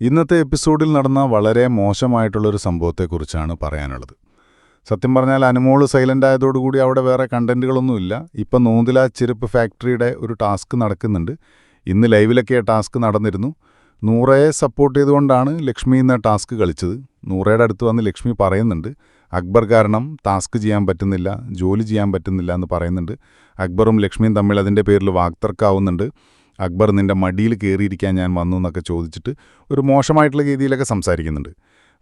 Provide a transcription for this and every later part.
ഇന്നത്തെ എപ്പിസോഡിൽ നടന്ന വളരെ മോശമായിട്ടുള്ളൊരു സംഭവത്തെക്കുറിച്ചാണ് പറയാനുള്ളത്. സത്യം പറഞ്ഞാൽ അനുമോൾ സൈലന്റ് ആയതോടുകൂടി അവിടെ വേറെ കണ്ടന്റുകളൊന്നുമില്ല ഇപ്പം നോന്തില ചെരുപ്പ് ഫാക്ടറിയുടെ ഒരു ടാസ്ക് നടക്കുന്നുണ്ട്. ഇന്ന് ലൈവിലൊക്കെ ടാസ്ക് നടന്നിരുന്നു. നൂറയെ സപ്പോർട്ട് ചെയ്തുകൊണ്ടാണ് ലക്ഷ്മി ഇന്ന് ടാസ്ക് കളിച്ചത്. നൂറയുടെ അടുത്ത് വന്ന് ലക്ഷ്മി പറയുന്നുണ്ട് അക്ബർ കാരണം ടാസ്ക് ചെയ്യാൻ പറ്റുന്നില്ല ജോലി ചെയ്യാൻ പറ്റുന്നില്ല എന്ന് പറയുന്നുണ്ട്. അക്ബറും ലക്ഷ്മിയും തമ്മിൽ അതിന്റെ പേരിൽ വാക്തർക്കാവുന്നുണ്ട്. അക്ബർ നിന്റെ മടിയിൽ കയറിയിരിക്കാൻ ഞാൻ വന്നു എന്നൊക്കെ ചോദിച്ചിട്ട് ഒരു മോശമായിട്ടുള്ള രീതിയിലൊക്കെ സംസാരിക്കുന്നുണ്ട്.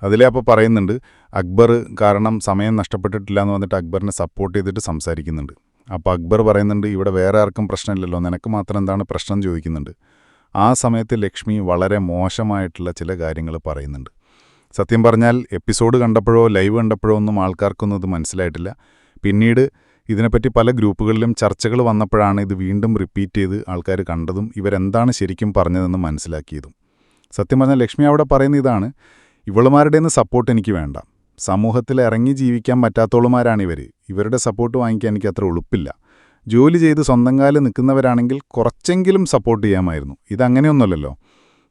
അതിലേ അപ്പോൾ പറയുന്നുണ്ട് അക്ബർ കാരണം സമയം നഷ്ടപ്പെട്ടിട്ടില്ല എന്ന് വന്നിട്ട് അക്ബറിനെ സപ്പോർട്ട് ചെയ്തിട്ട് സംസാരിക്കുന്നുണ്ട്. അപ്പോൾ അക്ബർ പറയുന്നുണ്ട് ഇവിടെ വേറെ ആർക്കും പ്രശ്നമില്ലല്ലോ നിനക്ക് മാത്രം എന്താണ് പ്രശ്നം? ചോദിക്കുന്നുണ്ട്. ആ സമയത്ത് ലക്ഷ്മി വളരെ മോശമായിട്ടുള്ള ചില കാര്യങ്ങൾ പറയുന്നുണ്ട്. സത്യം പറഞ്ഞാൽ എപ്പിസോഡ് കണ്ടപ്പോഴോ ലൈവ് കണ്ടപ്പോഴോ ഒന്നും ആൾക്കാർക്കൊന്നും അത് മനസ്സിലായിട്ടില്ല. പിന്നീട് ഇതിനെപ്പറ്റി പല ഗ്രൂപ്പുകളിലും ചർച്ചകൾ വന്നപ്പോഴാണ് ഇത് വീണ്ടും റിപ്പീറ്റ് ചെയ്ത് ആൾക്കാർ കണ്ടതും ഇവരെന്താണ് ശരിക്കും പറഞ്ഞതെന്ന് മനസ്സിലാക്കിയതും. സത്യം പറഞ്ഞാൽ ലക്ഷ്മി അവിടെ പറയുന്ന ഇതാണ് ഇവളുമാരുടെ നിന്ന് സപ്പോർട്ട് എനിക്ക് വേണ്ട. സമൂഹത്തിൽ ഇറങ്ങി ജീവിക്കാൻ പറ്റാത്തോളുമാരാണിവർ ഇവരുടെ സപ്പോർട്ട് വാങ്ങിക്കാൻ എനിക്ക് അത്ര ഉളുപ്പില്ല. ജോലി ചെയ്ത് സ്വന്തം കാലിൽ നിൽക്കുന്നവരാണെങ്കിൽ കുറച്ചെങ്കിലും സപ്പോർട്ട് ചെയ്യാമായിരുന്നു. ഇതങ്ങനെയൊന്നുമല്ലല്ലോ.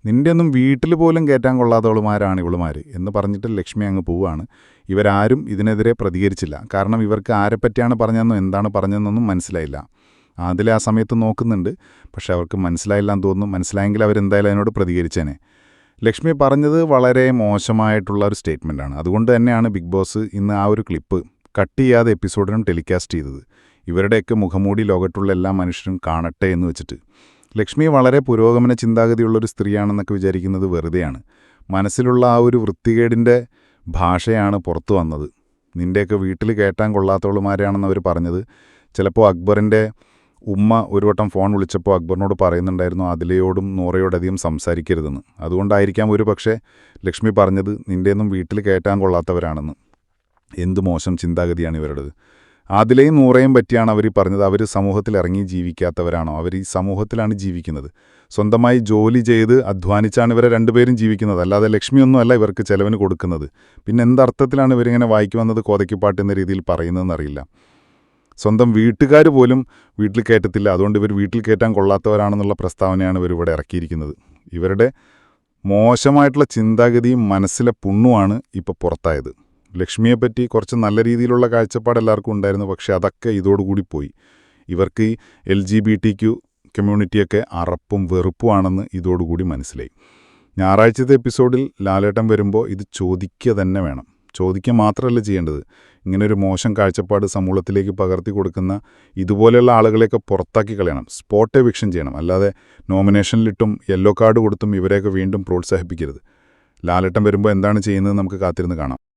നിന്റെയൊന്നും വീട്ടിൽ പോലും കയറ്റാൻ കൊള്ളാത്തവളുമാരാണ് ഇവളുമാർ എന്ന് പറഞ്ഞിട്ട് ലക്ഷ്മി അങ്ങ് പോവുകയാണ് ഇവരാരും ഇതിനെതിരെ പ്രതികരിച്ചില്ല. കാരണം ഇവർക്ക് ആരെപ്പറ്റിയാണ് പറഞ്ഞതെന്നും എന്താണ് പറഞ്ഞതെന്നൊന്നും മനസ്സിലായില്ല. ആദ്യം ആ സമയത്ത് നോക്കുന്നുണ്ട്. പക്ഷേ അവർക്ക് മനസ്സിലായില്ലാന്ന് തോന്നുന്നു. മനസ്സിലായെങ്കിൽ അവരെന്തായാലും അതിനോട് പ്രതികരിച്ചേനെ. ലക്ഷ്മി പറഞ്ഞത് വളരെ മോശമായിട്ടുള്ള ഒരു സ്റ്റേറ്റ്മെന്റാണ് അതുകൊണ്ട് തന്നെയാണ് ബിഗ് ബോസ് ഇന്ന് ആ ഒരു ക്ലിപ്പ് കട്ട് ചെയ്യാതെ എപ്പിസോഡിനും ടെലികാസ്റ്റ് ചെയ്തത്. ഇവരുടെയൊക്കെ മുഖമൂടി ലോകത്തുള്ള എല്ലാ മനുഷ്യരും കാണട്ടെ എന്ന് വെച്ചിട്ട്. ലക്ഷ്മി വളരെ പുരോഗമന ചിന്താഗതിയുള്ളൊരു സ്ത്രീയാണെന്നൊക്കെ വിചാരിക്കുന്നത് വെറുതെയാണ്. മനസ്സിലുള്ള ആ ഒരു വൃത്തികേടിന്റെ ഭാഷയാണ് പുറത്തു വന്നത്. നിന്റെയൊക്കെ വീട്ടിൽ കേട്ടാൻ കൊള്ളാത്തവളുമാരാണെന്ന് അവർ പറഞ്ഞത്. ചിലപ്പോൾ അക്ബറിന്റെ ഉമ്മ ഒരു വട്ടം ഫോൺ വിളിച്ചപ്പോൾ അക്ബറിനോട് പറയുന്നുണ്ടായിരുന്നു അതിലയോടും നൂറയോടധികം സംസാരിക്കരുതെന്ന്. അതുകൊണ്ടായിരിക്കാം ഒരു പക്ഷേ ലക്ഷ്മി പറഞ്ഞത് നിന്റെയൊന്നും വീട്ടിൽ കയറ്റാൻ കൊള്ളാത്തവരാണെന്ന്. എന്ത് മോശം ചിന്താഗതിയാണ് ഇവരുടേത്. അതിലെയും നൂറേയും പറ്റിയാണ് അവർ പറഞ്ഞത്. അവർ സമൂഹത്തിൽ ഇറങ്ങി ജീവിക്കാത്തവരാണോ? അവർ ഈ സമൂഹത്തിലാണ് ജീവിക്കുന്നത്. സ്വന്തമായി ജോലി ചെയ്ത് അധ്വാനിച്ചാണ് ഇവരെ രണ്ടുപേരും ജീവിക്കുന്നത്. അല്ലാതെ ലക്ഷ്മിയൊന്നുമല്ല ഇവർക്ക് ചെലവിന് കൊടുക്കുന്നത്. പിന്നെ എന്തർത്ഥത്തിലാണ് ഇവരിങ്ങനെ വായിക്ക് വന്നത് കോതയ്ക്കുപാട്ട് എന്ന രീതിയിൽ പറയുന്നതെന്നറിയില്ല. സ്വന്തം വീട്ടുകാർ പോലും വീട്ടിൽ കയറ്റത്തില്ല. അതുകൊണ്ട് ഇവർ വീട്ടിൽ കയറ്റാൻ കൊള്ളാത്തവരാണെന്നുള്ള പ്രസ്താവനയാണ് ഇവർ ഇവിടെ ഇറക്കിയിരിക്കുന്നത്. ഇവരുടെ മോശമായിട്ടുള്ള ചിന്താഗതിയും മനസ്സിലെ പുണ്ണുമാണ് ഇപ്പോൾ പുറത്തായത്. ലക്ഷ്മിയെപ്പറ്റി കുറച്ച് നല്ല രീതിയിലുള്ള കാഴ്ചപ്പാട് എല്ലാവർക്കും ഉണ്ടായിരുന്നു പക്ഷേ അതൊക്കെ ഇതോടുകൂടി പോയി. ഇവർക്ക് L G B T Q കമ്മ്യൂണിറ്റിയൊക്കെ അറപ്പും വെറുപ്പുമാണെന്ന് ഇതോടുകൂടി മനസ്സിലായി. ഞായറാഴ്ചത്തെ എപ്പിസോഡിൽ ലാലേട്ടൻ വരുമ്പോൾ ഇത് ചോദിക്കുക തന്നെ വേണം. ചോദിക്കുക മാത്രമല്ല ചെയ്യേണ്ടത്. ഇങ്ങനൊരു മോശം കാഴ്ചപ്പാട് സമൂഹത്തിലേക്ക് പകർത്തി കൊടുക്കുന്ന ഇതുപോലെയുള്ള ആളുകളെയൊക്കെ പുറത്താക്കി കളയണം. സ്പോട്ട് എവിക്ഷൻ ചെയ്യണം. അല്ലാതെ നോമിനേഷനിലിട്ടും യെല്ലോ കാർഡ് കൊടുത്തും ഇവരെയൊക്കെ വീണ്ടും പ്രോത്സാഹിപ്പിക്കരുത്. ലാലേട്ടൻ വരുമ്പോൾ എന്താണ് ചെയ്യുന്നത് നമുക്ക് കാത്തിരുന്ന് കാണാം.